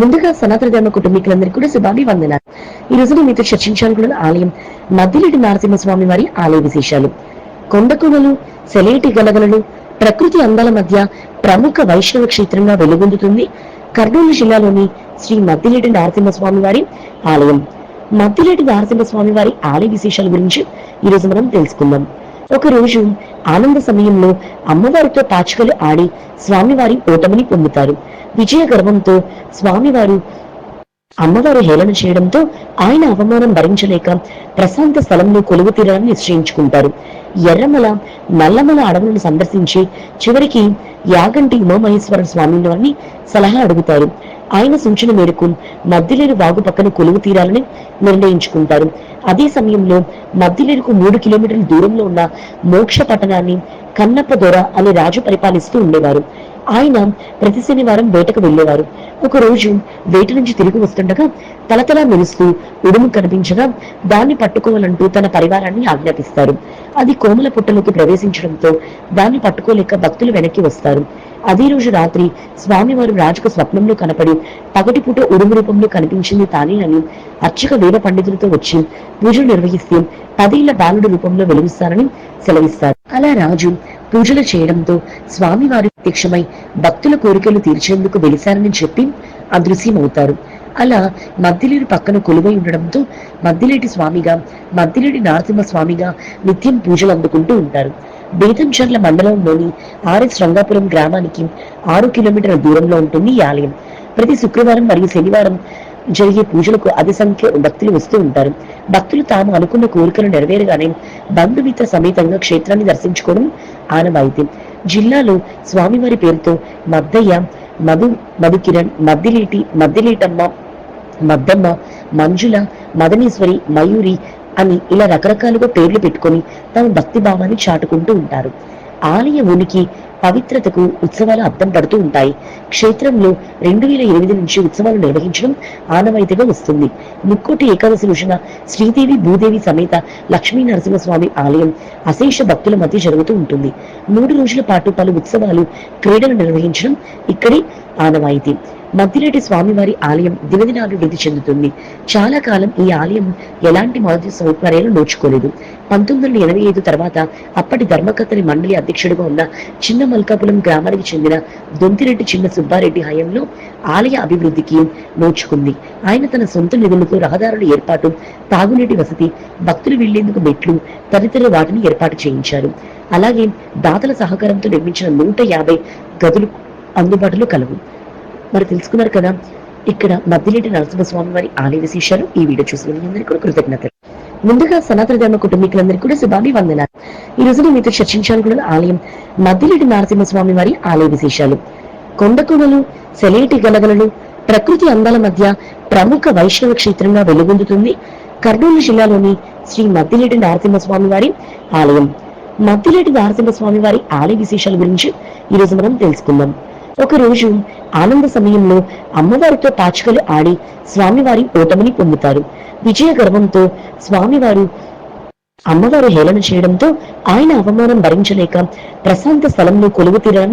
ముందుగా సనాతన ధర్మ కుటుంబీకులందరికీ కూడా శుభాభివందనాలు. ఈ రోజు మీతో చర్చించాలనుకున్న ఆలయం మద్దిరెడ్డి నరసింహస్వామి వారి ఆలయ విశేషాలు. కొండకొనలు సెలేటి గలగలలు ప్రకృతి అందాల మధ్య ప్రముఖ వైష్ణవ క్షేత్రంగా వెలుగొందుతుంది కర్నూలు జిల్లాలోని శ్రీ మద్దిరెడ్డి నరసింహస్వామి వారి ఆలయం. మద్దిరెడ్డి నరసింహస్వామి వారి ఆలయ విశేషాల గురించి ఈ రోజు మనం తెలుసుకుందాం. ఒక రోజు ఆనంద సమయంలో అమ్మవారితో పాచికలు ఆడి స్వామివారి ఓటమిని పొందుతారు. విజయ గర్వంతో స్వామివారు అమ్మవారు హేళన చేయడంతో ఆయన అవమానం భరించలేక ప్రశాంత స్థలంలో కొలువు తీరాలని నిశ్చయించుకుంటారు. ఎర్రమల నల్లమల అడవులను సందర్శించి చివరికి యాగంటి ఉమామహేశ్వర స్వామి వారిని సలహా అడుగుతారు. ఆయన సూచన మేరకు మద్దిలేరు వాగు పక్కన కొలువు తీరాలని నిర్ణయించుకుంటారు. అదే సమయంలో మద్దిలేరుకు మూడు కిలోమీటర్ల దూరంలో ఉన్న మోక్ష పట్టణాన్ని కన్నప్ప దొర అనే రాజు పరిపాలిస్తూ ఉండేవారు. ఆయన ప్రతి శనివారం వేటకు వెళ్ళేవారు. ఒక రోజు వేట నుంచి తిరిగి వస్తుండగా తలతలా మెరుస్తూ ఉడుము కనిపించగా దాన్ని పట్టుకోవాలంటూ తన పరివారాన్ని ఆజ్ఞాపిస్తారు. అది కోమల పుట్టలోకి ప్రవేశించడంతో దాన్ని పట్టుకోలేక భక్తులు వెనక్కి వస్తారు. అదే రోజు రాత్రి స్వామివారు రాజుకు స్వప్నంలో కనపడి పగటిపూట ఉడుము రూపంలో కనిపించింది తానేనని అర్చక వేద పండితులతో వచ్చి పూజలు నిర్వహిస్తే పదేళ్ళ బాలుడి రూపంలో వెలుగుస్తారని సెలవిస్తారు. అలా రాజు పూజలు చేయడంతో స్వామివారు ప్రత్యక్షమై భక్తుల కోరికలు తీర్చేందుకు వెలిశారని చెప్పి అదృశ్యమవుతారు. అలా మద్దిలేరు పక్కన కొలువై ఉండడంతో మద్దిలేటి స్వామిగా మద్దిలేటి నారసింహ స్వామిగా నిత్యం పూజలు అందుకుంటూ ఉంటారు. బేతంచర్ల మండలంలోని ఆర్ఎస్ రంగాపురం గ్రామానికి ఆరు కిలోమీటర్ల దూరంలో ఉంటుంది ఈ ఆలయం. ప్రతి శుక్రవారం మరియు శనివారం జరిగే పూజలకు అతి సంఖ్య భక్తులు వస్తూ ఉంటారు. భక్తులు తాము అనుకున్న కోరికలు నెరవేరగానే బంధుమిత్ర సమేతంగా క్షేత్రాన్ని దర్శించుకోవడం ఆనవాయితీ. జిల్లాలో స్వామివారి పేరుతో మద్దయ్య మధు మధుకిరణ్ మద్దిలేటి మద్దిలేటమ్మ మద్దమ్మ మంజుల మదనేశ్వరి మయూరి అని ఇలా రకరకాలుగా పేర్లు పెట్టుకొని తమ భక్తి భావాన్ని చాటుకుంటూ ఉంటారు. ఆలయ ఉనికి పవిత్రతకు ఉత్సవాలు అద్దం పడుతూ ఉంటాయి. క్షేత్రంలో రెండు వేల ఎనిమిది నుంచి ఉత్సవాలు నిర్వహించడం ఆనవాయితీగా వస్తుంది. ముక్కోటి ఏకాదశి రోజున శ్రీదేవి భూదేవి సమేత లక్ష్మీ నరసింహస్వామి ఆలయం అశేష భక్తుల మధ్య జరుగుతూ ఉంటుంది. మూడు రోజుల పాటు పలు ఉత్సవాలు క్రీడలు నిర్వహించడం ఇక్కడి ఆనవాయితీ. మద్దిరెడ్డి స్వామివారి ఆలయం దినదినాలు వృద్ధి చెందుతుంది. చాలా కాలం ఈ ఆలయం ఎలాంటి మొదటి సౌకర్యాలు నోచుకోలేదు. పంతొమ్మిది వందల ఎనభై ఐదు తర్వాత అప్పటి ధర్మకర్తని మండలి అధ్యక్షుడిగా ఉన్న చిన్న మల్కాపురం గ్రామానికి చెందిన దొంతిరెడ్డి చిన్న సుబ్బారెడ్డి హయాంలో ఆలయ అభివృద్ధికి నోచుకుంది. ఆయన తన సొంత నిధులతో రహదారుల ఏర్పాటు తాగునీటి వసతి భక్తులు వెళ్ళేందుకు మెట్లు తదితర వాటిని ఏర్పాటు చేయించారు. అలాగే దాతల సహకారంతో నిర్మించిన నూట యాభై గదులు అందుబాటులో కలవు. మరి తెలుసుకున్నారు కదా. ఇక్కడ మద్దిలేటి నరసింహస్వామి వారి ఆలయ విశేషాలు ఈ వీడియో చూసిన మీ అందరికీ కూడా కృతజ్ఞతలు. ముందుగా సనాతన ధర్మ కుటుంబీకులందరికీ కూడా శుభాభివందనాలు ఈ రోజు మీతో చర్చించాలనుకున్న ఆలయం మద్దిలేటి నరసింహస్వామి వారి ఆలయ విశేషాలు. కొండకొనలు సెలేటి గలగలలు ప్రకృతి అందాల మధ్య ప్రముఖ వైష్ణవ క్షేత్రంగా వెలుగొందుతుంది కర్నూలు జిల్లాలోని శ్రీ మద్దిలేటి నరసింహస్వామి వారి ఆలయం. మద్దిలేటి నరసింహస్వామి వారి ఆలయ విశేషాల గురించి ఈ రోజు మనం తెలుసుకుందాం. ఒక రోజు ఆనంద సమయంలో అమ్మవారితో పాచికలు ఆడి స్వామివారి ఓటమిని పొందుతారు. విజయ గర్వంతో స్వామివారు అమ్మవారు హేళన చేయడంతో ఆయన అవమానం భరించలేక ప్రశాంత స్థలంలో కొలువు తీరడం